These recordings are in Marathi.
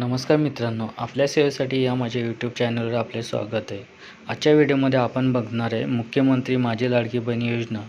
नमस्कार मित्रांनो आपल्या सेवेसाठी या माझ्या यूट्यूब चॅनलवर आपले स्वागत आहे. आजच्या व्हिडिओमध्ये आपण बघणार आहे मुख्यमंत्री माझी लाडकी बहीण योजना.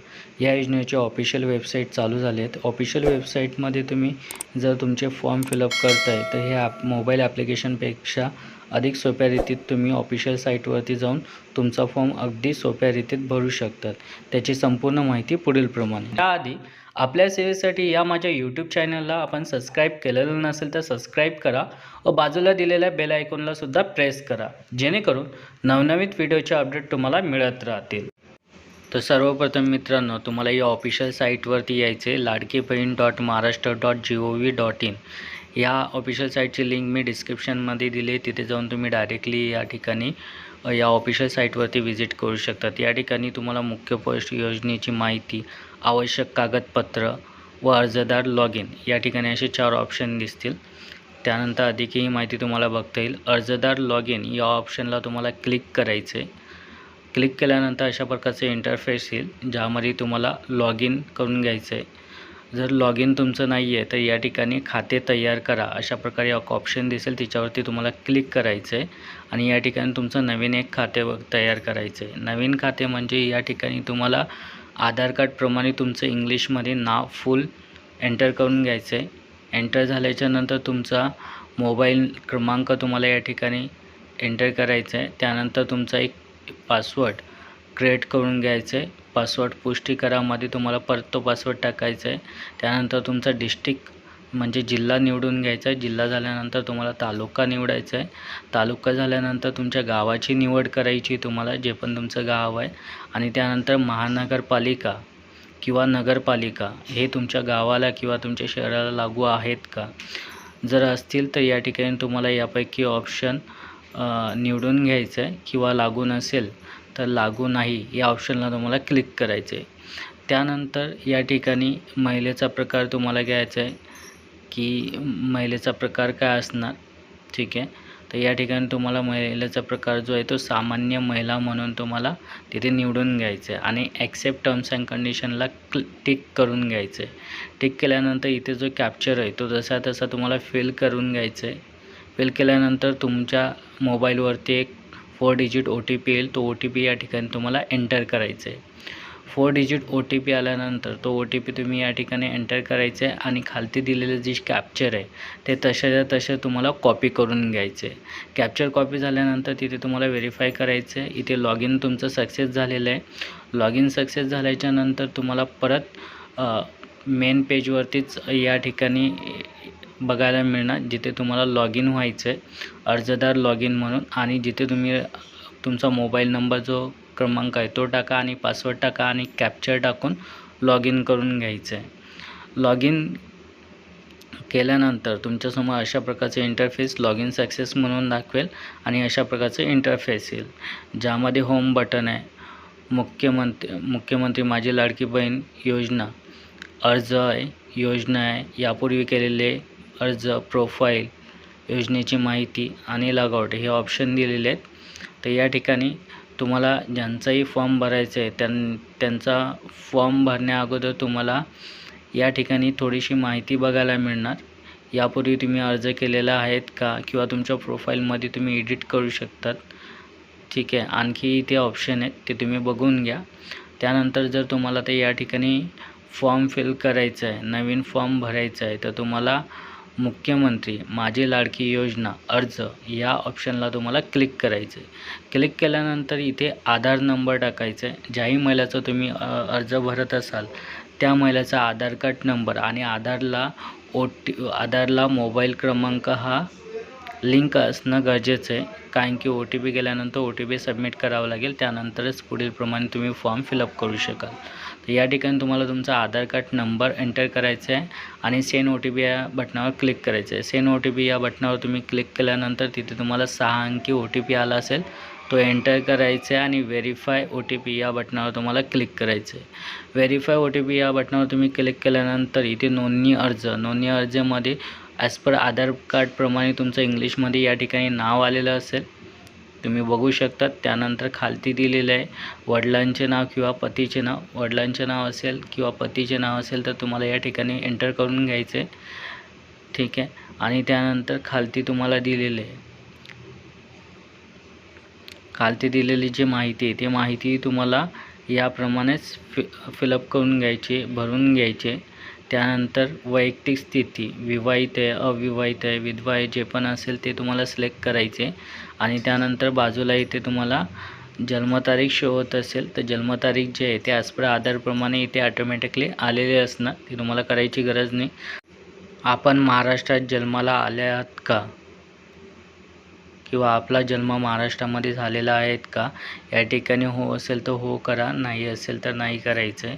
या योजनेचे ऑफिशियल वेबसाईट चालू झाले आहेत ऑफिशियल वेबसाईटमध्ये तुम्ही जर तुमचे फॉर्म फिलअप करताय तर हे ॲप मोबाईल ॲप्लिकेशनपेक्षा अधिक सोप्या रीतीत तुम्ही ऑफिशियल साईटवरती जाऊन तुमचा फॉर्म अगदी सोप्या रीतीत भरू शकतात. त्याची संपूर्ण माहिती पुढीलप्रमाणे. त्याआधी आपल्या सेवेसाठी या माझ्या यूट्यूब चॅनलला आपण सबस्क्राईब केलेलं नसेल तर सबस्क्राईब करा. व बाजूला दिलेल्या बेल आयकॉनला सुद्धा प्रेस करा. जेणेकरून नवनवीन व्हिडिओचे अपडेट तुम्हाला मिळत राहतील. तर सर्वप्रथम मित्रांनो तुम्हाला या ऑफिशियल साईटवरती यायचे Ladki Bahin dot Maharashtra dot G O V dot in या ऑफिशियल साईटची लिंक मी डिस्क्रिप्शनमध्ये दिली. तिथे जाऊन तुम्ही डायरेक्टली या ठिकाणी या ऑफिशियल साईटवरती व्हिजिट करू शकतात. या ठिकाणी तुम्हाला मुख्य पोस्ट योजनेची माहिती आवश्यक कागदपत्र व अर्जदार लॉग इन या ठिकाणी असे चार ऑप्शन दिसतील. त्यानंतर अधिकही माहिती तुम्हाला बघता येईल. अर्जदार लॉग इन या ऑप्शनला तुम्हाला क्लिक करायचं. आहे क्लिक केल्यानंतर अशा प्रकारचे इंटरफेस येईल ज्यामध्ये तुम्हाला लॉग इन करून घ्यायचं आहे जर लॉग इन तुमचं नाही आहे तर या ठिकाणी खाते तयार करा. अशा प्रकारे एक ऑप्शन दिसेल तिच्यावरती तुम्हाला क्लिक करायचं आहे आणि या ठिकाणी तुमचं नवीन एक खाते व- तयार करायचं आहे नवीन खाते म्हणजे या ठिकाणी तुम्हाला आधार कार्डप्रमाणे तुमचं इंग्लिशमध्ये नाव फुल एंटर करून घ्यायचं आहे एंटर झाल्याच्यानंतर तुमचा मोबाईल क्रमांक तुम्हाला या ठिकाणी एंटर करायचा आहे त्यानंतर तुमचा एक पासवर्ड क्रिएट करून घ्यायचं. आहे पासवर्ड पुष्टी करामध्ये तुम्हाला परत तो पासवर्ड टाकायचा आहे. त्यानंतर तुमचा डिस्ट्रिक्ट म्हणजे जिल्हा निवडून घ्यायचा आहे. जिल्हा झाल्यानंतर तुम्हाला तालुका निवडायचा आहे. तालुका झाल्यानंतर तुमच्या गावाची निवड करायची तुम्हाला जे पण तुमचं गाव आहे. आणि त्यानंतर महानगरपालिका किंवा नगरपालिका हे तुमच्या गावाला किंवा तुमच्या शहराला लागू आहेत का? जर असतील तर या ठिकाणी तुम्हाला यापैकी ऑप्शन निवडून घ्यायचं आहे किंवा लागू नसेल तर लागू नाही या ऑप्शनला तुम्हाला क्लिक करायचं आहे त्यानंतर या ठिकाणी महिलेचा प्रकार तुम्हाला घ्यायचा आहे की महिलेचा प्रकार काय असणार? ठीक आहे. तर या ठिकाणी तुम्हाला महिलेचा प्रकार जो आहे तो सामान्य महिला म्हणून तुम्हाला तिथे निवडून घ्यायचं आहे आणि ॲक्सेप्ट टर्म्स अँड कंडिशनला क्ल टिक करून घ्यायचं आहे टिक केल्यानंतर इथे जो कॅप्चर आहे तो जसा तसा तुम्हाला फिल करून घ्यायचा आहे फिल केल्यानंतर तुमच्या मोबाईलवरती एक four digit O T P येईल तो ओ टी पी या ठिकाणी तुम्हाला एंटर करायचा आहे. Four digit O T P आल्यानंतर तो ओ टी पी तुम्ही या ठिकाणी एंटर करायचं आहे आणि खालती दिलेलं जे कॅप्चर आहे ते तशाच्या तसे तुम्हाला कॉपी करून घ्यायचे आहे. कॅप्चर कॉपी झाल्यानंतर तिथे तुम्हाला व्हेरीफाय करायचं आहे. इथे लॉग इन तुमचं सक्सेस झालेलं आहे. लॉग इन सक्सेस झाल्याच्यानंतर तुम्हाला परत मेन पेजवरतीच या ठिकाणी बघायला मिळणार जिथे तुम्हाला लॉग इन व्हायचं आहे अर्जदार लॉग इन म्हणून आणि जिथे तुम्ही तुमचा मोबाईल नंबर जो क्रमांक आहे तो टाका आणि पासवर्ड टाका आणि कॅप्चर टाकून लॉग इन करून घ्यायचं आहे लॉग इन केल्यानंतर तुमच्यासमोर अशा प्रकारचे इंटरफेस लॉग इन सक्सेस म्हणून दाखवेल आणि अशा प्रकारचे इंटरफेस येईल. ज्यामध्ये होम बटन आहे मुख्यमंत्री मुख्यमंत्री माझी लाडकी बहीण योजना अर्ज आहे योजना आहे यापूर्वी केलेले अर्ज प्रोफाईल योजनेची माहिती आणि लॉगआउट हे ऑप्शन दिलेले आहेत. तर या ठिकाणी तुम्हाला ज्यांचाही फॉर्म भरायचा आहे त्यां त्यांचा फॉर्म भरण्याअगोदर तुम्हाला या ठिकाणी थोडीशी माहिती बघायला मिळणार. यापूर्वी तुम्ही अर्ज केलेला आहेत का? किंवा तुमच्या प्रोफाईलमध्ये तुम्ही एडिट करू शकतात. ठीक आहे आणखी इथे ऑप्शन आहेत ते तुम्ही बघून घ्या. त्यानंतर जर तुम्हाला ते या ठिकाणी फॉर्म फिल करायचं आहे नवीन फॉर्म भरायचा आहे तर तुम्हाला मुख्यमंत्री माझी लाडकी योजना अर्ज या ऑप्शनला तुम्हाला क्लिक करायचं आहे क्लिक केल्यानंतर इथे आधार नंबर टाकायचा आहे ज्याही महिलाचा तुम्ही अर्ज भरत असाल त्या महिलाचा आधार कार्ड नंबर आणि आधारला ओ टी आधारला मोबाईल क्रमांक हा लिंक असणं गरजेचं आहे. कारण की ओ टी पी गेल्यानंतर ओ टी पी सबमिट करावं लागेल. त्यानंतरच पुढील प्रमाणे तुम्ही फॉर्म फिलअप करू शकाल. तर या ठिकाणी तुम्हाला तुमचा आधार कार्ड नंबर एंटर करायचा आहे आणि सेन ओ टी पी या बटनावर क्लिक करायचं आहे. सेन ओ टी पी या बटनावर तुम्ही क्लिक केल्यानंतर तिथे तुम्हाला सहा अंकी ओ टी पी आला असेल. तो एंटर करायचा आहे आणि व्हेरीफाय ओ टी पी या बटनावर तुम्हाला क्लिक करायचं आहे. व्हेरीफाय ओ टी पी या बटनावर तुम्ही क्लिक केल्यानंतर इथे नोंदणी अर्ज नोंदणी अर्जामध्ये ॲज पर आधार कार्डप्रमाणे तुमचं इंग्लिशमध्ये या ठिकाणी नाव आलेलं असेल तुम्ही बघू शकता. त्यानंतर खालती दिलेलं आहे वडिलांचे नाव किंवा पतीचे नाव. वडिलांचे नाव असेल किंवा पतीचे नाव असेल तर तुम्हाला या ठिकाणी एंटर करून घ्यायचं आहे. ठीक आहे? आणि त्यानंतर खालती तुम्हाला दिलेले खालती दिलेली जी माहिती आहे ती माहिती तुम्हाला याप्रमाणेच फि फिलअप करून घ्यायची भरून घ्यायचे त्यानंतर वैयक्तिक स्थिती विवाहित आहे अविवाहित आहे विधवा आहे जे पण असेल ते तुम्हाला सिलेक्ट करायचे. आणि त्यानंतर बाजूला इथे तुम्हाला जन्मतारीख शो होत असेल तर जन्मतारीख जे आहे ते ॲज पर आधारप्रमाणे इथे ऑटोमॅटिकली आलेले असणार. ते तुम्हाला करायची गरज नाही. आपण महाराष्ट्रात जन्माला आले आहात का? किंवा आपला जन्म महाराष्ट्रामध्ये झालेला आहेत का? या ठिकाणी हो असेल तर हो करा नाही असेल तर नाही करायचं आहे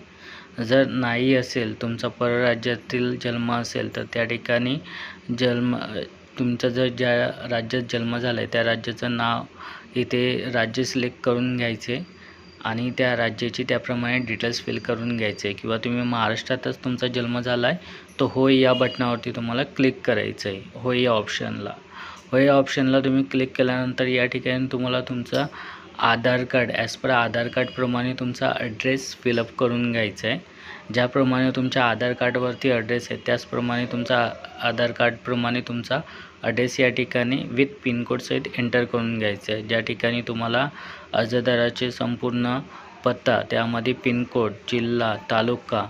जर नाही असेल तुमचा परराज्यातील जन्म असेल तर त्या ठिकाणी जन्म तुमचा जर ज्या राज्यात जन्म झाला आहे त्या राज्याचं नाव इथे राज्य सिलेक्ट करून घ्यायचे आणि त्या राज्याची त्याप्रमाणे डिटेल्स फिल करून घ्यायचे. किंवा तुम्ही महाराष्ट्रातच तुमचा जन्म झाला आहे तर होय या बटनावरती तुम्हाला क्लिक करायचं आहे होय या ऑप्शनला होय या ऑप्शनला तुम्ही क्लिक केल्यानंतर या ठिकाणी तुम्हाला तुमचा आधार कार्ड ॲज पर आधार कार्डप्रमाणे तुमचा ॲड्रेस फिलअप करून घ्यायचा आहे. ज्याप्रमाणे तुमच्या आधार कार्डवरती ॲड्रेस आहे त्याचप्रमाणे तुमचा आधार कार्डप्रमाणे तुमचा ॲड्रेस या ठिकाणी विथ पिनकोडसहित एंटर करून घ्यायचं आहे. ज्या ठिकाणी तुम्हाला अर्जदाराचे संपूर्ण पत्ता त्यामध्ये पिनकोड जिल्हा तालुका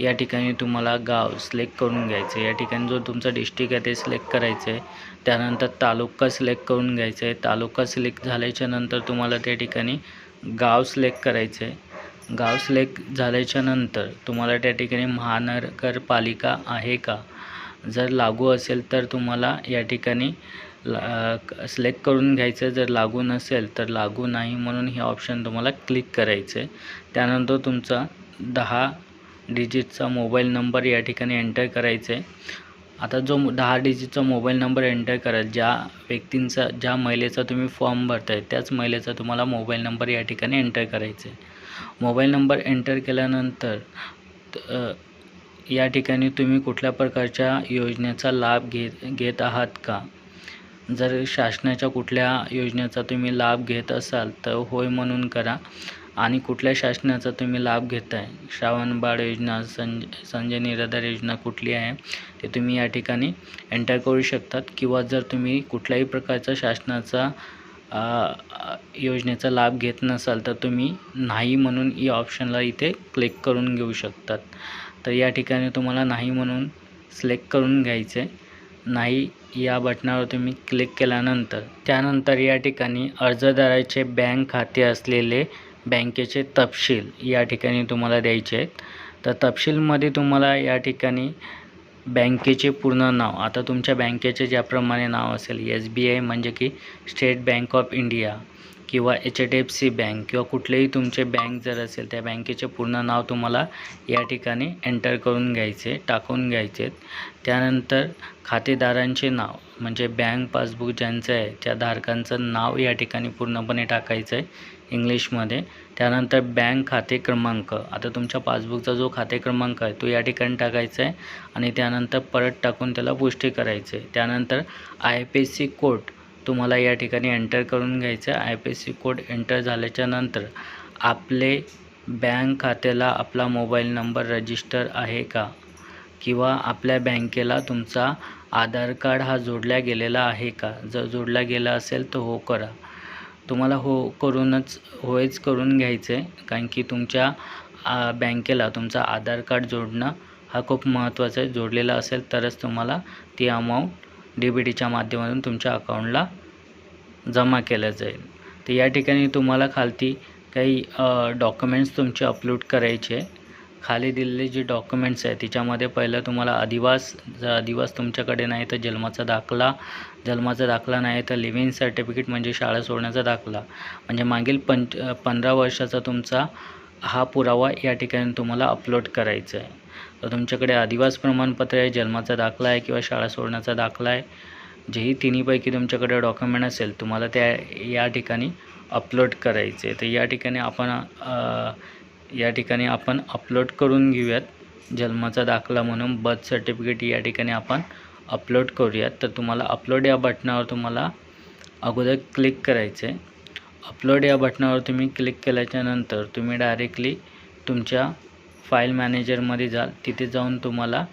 या ठिकाणी तुम्हाला गाव सिलेक्ट करून घ्यायचं या ठिकाणी जो तुमचा डिस्ट्रिक्ट आहे ते सिलेक्ट करायचं आहे. त्यानंतर तालुका सिलेक्ट करून घ्यायचं आहे. तालुका सिलेक्ट झाल्याच्यानंतर तुम्हाला त्या ठिकाणी गाव सिलेक्ट करायचं आहे. गाव सिलेक्ट झाल्याच्यानंतर तुम्हाला त्या ठिकाणी महानगरपालिका आहे का? जर लागू असेल तर तुम्हाला या ठिकाणी सिलेक्ट करून घ्यायचं. जर लागू नसेल तर लागू नाही म्हणून हे ऑप्शन तुम्हाला क्लिक करायचं आहे त्यानंतर तुमचा दहा डिजिटचा मोबाईल नंबर या ठिकाणी एंटर करायचा आहे आता जो दहा डिजिटचा मोबाईल नंबर एंटर कराल ज्या व्यक्तींचा ज्या महिलेचा तुम्ही फॉर्म भरताय त्याच महिलेचा तुम्हाला मोबाईल नंबर या ठिकाणी एंटर करायचा आहे मोबाईल नंबर एंटर केल्यानंतर या ठिकाणी तुम्ही कुठल्या प्रकारच्या योजनेचा लाभ घेत घेत आहात का? जर शासनाच्या कुठल्या योजनेचा तुम्ही लाभ घेत असाल तर होय म्हणून करा. आणि कुठल्या शासनाचा तुम्ही लाभ घेताय? श्रावण बाळ योजना संज संजय निराधार योजना कुठली आहे? ते तुम्ही या ठिकाणी एंटर करू शकतात. किंवा जर तुम्ही कुठल्याही प्रकारचा शासनाचा योजनेचा लाभ घेत नसाल तर तुम्ही नाही म्हणून या ऑप्शनला इथे क्लिक करून घेऊ शकतात. तर या ठिकाणी तुम्हाला नाही म्हणून सिलेक्ट करून घ्यायचं. आहे नाही या बटनावर तुम्ही क्लिक केल्यानंतर त्यानंतर या ठिकाणी अर्जदाराचे बँक खाते असलेले बँकेचे तपशील या ठिकाणी तुम्हाला द्यायचे आहेत. तर तपशीलमध्ये तुम्हाला या ठिकाणी बँकेचे पूर्ण नाव आता तुमच्या बँकेचे ज्याप्रमाणे नाव असेल एस बी आय म्हणजे की स्टेट बँक ऑफ इंडिया किंवा H D F C bank किंवा कुठलेही तुमचे बँक जर असेल त्या बँकेचे पूर्ण नाव तुम्हाला या ठिकाणी एंटर करून घ्यायचे टाकून घ्यायचे. त्यानंतर खातेदारांचे नाव म्हणजे बँक पासबुक ज्यांचं आहे त्या धारकांचं नाव या ठिकाणी पूर्णपणे टाकायचं आहे इंग्लिशमध्ये. त्यानंतर बँक खाते क्रमांक आता तुमच्या पासबुकचा जो खाते क्रमांक आहे तो या ठिकाणी टाकायचा आहे. आणि त्यानंतर परत टाकून त्याला पुष्टी करायचं आहे. त्यानंतर आय पी सी कोड तुम्हाला या ठिकाणी एंटर करून घ्यायचं आहे. I P C code enter झाल्याच्यानंतर आपले बँक खात्याला आपला मोबाईल नंबर रजिस्टर आहे का? किंवा आपल्या बँकेला तुमचा आधार कार्ड हा जोडला गेलेला आहे का? जर जोडला गेला असेल तर हो करा. तुम्हाला हो करूनच होयच करून घ्यायचं आहे कारण की तुमच्या बँकेला तुमचा आधार कार्ड जोडणं हा खूप महत्त्वाचा आहे. जोडलेला असेल तरच तुम्हाला ती अमाऊंट डी बी टीच्या माध्यमातून तुमच्या अकाउंटला जमा केलं जाईल. तर या ठिकाणी तुम्हाला खालती काही डॉक्युमेंट्स तुमचे अपलोड करायचे खाली दिलेले जे डॉक्युमेंट्स आहे त्याच्यामध्ये पहिलं तुम्हाला अधिवास जर अधिवास तुमच्याकडे नाही तर जन्माचा दाखला जन्माचा दाखला नाही तर लिव्हिंग सर्टिफिकेट म्हणजे शाळा सोडण्याचा दाखला. म्हणजे मागील पंच पंधरा वर्षाचा तुमचा हा पुरावा या ठिकाणी तुम्हाला अपलोड करायचा आहे. तर तुमच्याकडे आदिवास प्रमाणपत्र आहे जन्माचा दाखला आहे किंवा शाळा सोडण्याचा दाखला आहे जेही तिन्हीपैकी तुमच्याकडे डॉक्युमेंट असेल तुम्हाला त्या या ठिकाणी अपलोड करायचे. तर या ठिकाणी आपण या ठिकाणी आपण अपलोड करून घेऊयात. जन्माचा दाखला म्हणून बर्थ सर्टिफिकेट या ठिकाणी आपण अपलोड करूयात. तर तुम्हाला अपलोड या बटनावर तुम्हाला अगोदर क्लिक करायचं आहे अपलोड या बटनावर तुम्ही क्लिक केल्याच्यानंतर तुम्ही डायरेक्टली तुमच्या फाईल मॅनेजरमध्ये जाल. तिथे जाऊन तुम्हाला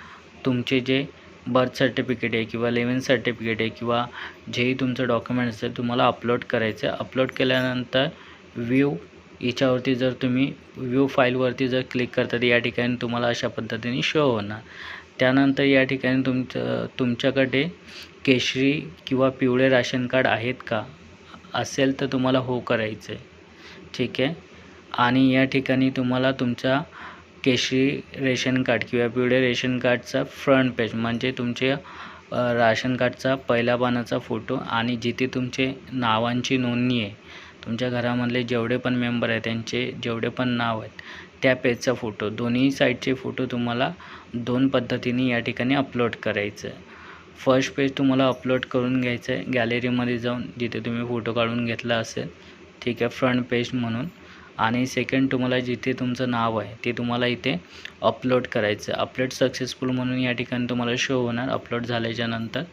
तुमचे जे बर्थ सर्टिफिकेट आहे किंवा लिव्हिंग सर्टिफिकेट आहे किंवा जेही तुमचं डॉक्युमेंट्स आहे तुम्हाला अपलोड करायचं आहे अपलोड केल्यानंतर व्ह्यू याच्यावरती जर तुम्ही व्ह्यू फाईलवरती जर क्लिक करता तर या ठिकाणी तुम्हाला अशा पद्धतीने शो होणार. त्यानंतर या ठिकाणी तुमचं तुमच्याकडे केशरी किंवा पिवळे राशन कार्ड आहेत का? असेल तर तुम्हाला हो करायचं आहे ठीक आहे? आणि या ठिकाणी तुम्हाला तुमचा केशरी रेशन कार्ड किंवा पिवळे रेशन कार्डचा फ्रंट पेज म्हणजे तुमचे राशन कार्डचा पहिल्या पानाचा फोटो आणि जिथे तुमचे नावांची नोंदणी आहे तुमच्या घरामधले जेवढे पण मेंबर आहे त्यांचे जेवढे पण नाव आहेत त्या पेजचा फोटो दोन्ही साईडचे फोटो तुम्हाला दोन पद्धतीने या ठिकाणी अपलोड करायचं आहे फर्स्ट पेज तुम्हाला अपलोड करून घ्यायचं आहे गॅलरीमध्ये जाऊन जिथे तुम्ही फोटो काढून घेतला असेल ठीक आहे फ्रंट पेज म्हणून. आणि सेकंड तुम्हाला जिथे तुमचं नाव आहे ते तुम्हाला इथे अपलोड करायचं अपलोड सक्सेसफुल म्हणून या ठिकाणी तुम्हाला शो होणार. अपलोड झाल्याच्यानंतर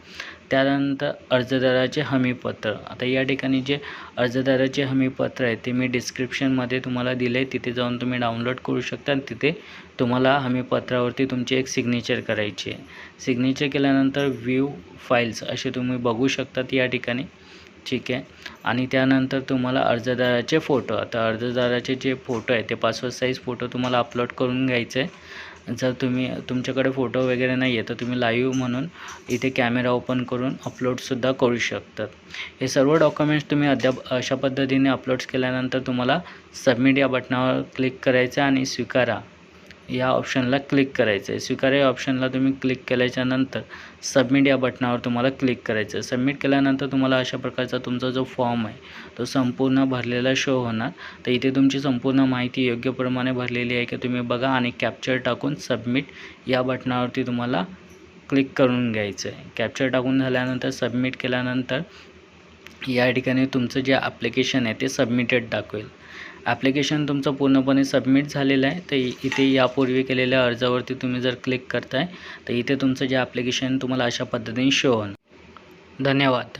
त्यानंतर अर्जदाराचे हमीपत्र. आता या ठिकाणी जे अर्जदाराचे हमीपत्र आहे ते मी डिस्क्रिप्शनमध्ये तुम्हाला दिले आहे तिथे जाऊन तुम्ही डाउनलोड करू शकता आणि तिथे तुम्हाला हमीपत्रावरती तुमची एक सिग्नेचर करायची आहे. सिग्नेचर केल्यानंतर व्ह्यू फाईल्स असे तुम्ही बघू शकतात या ठिकाणी. ठीक आहे. आणि त्यानंतर तुम्हाला अर्जदाराचे फोटो आता अर्जदाराचे जे फोटो आहे ते पासपोर्ट साईज फोटो तुम्हाला अपलोड करून घ्यायचे आहे. जर तुम्ही तुमच्याकडे फोटो वगैरे नाही आहे तर तुम्ही लाईव्ह म्हणून इथे कॅमेरा ओपन करून अपलोडसुद्धा करू शकतात. हे सर्व डॉक्युमेंट्स तुम्ही अद्याप अशा पद्धतीने अपलोड्स केल्यानंतर तुम्हाला सबमिट या बटनावर क्लिक करायचं आहे आणि स्वीकारा. या ऑप्शनला क्लिक करायचं आहे स्वीकार या ऑप्शनला तुम्ही क्लिक केल्याच्यानंतर सबमिट या बटनावर तुम्हाला क्लिक करायचं आहे सबमिट केल्यानंतर तुम्हाला अशा प्रकारचा तुमचा जो फॉर्म आहे तो संपूर्ण भरलेला शो होणार. तर इथे तुमची संपूर्ण माहिती योग्य प्रमाणे भरलेली आहे की तुम्ही बघा आणि कॅप्चर टाकून सबमिट या बटनावरती तुम्हाला क्लिक करून घ्यायचं आहे कॅप्चर टाकून झाल्यानंतर सबमिट केल्यानंतर या ठिकाणी तुमचं जे ॲप्लिकेशन आहे ते सबमिटेड दाखवेल. ॲप्लिकेशन तुमचं पूर्णपणे सबमिट झालेलं आहे तर इथे यापूर्वी केलेल्या अर्जावरती तुम्ही जर क्लिक करताय तर इथे तुमचं जे ॲप्लिकेशन तुम्हाला अशा पद्धतीने शो होणार. धन्यवाद.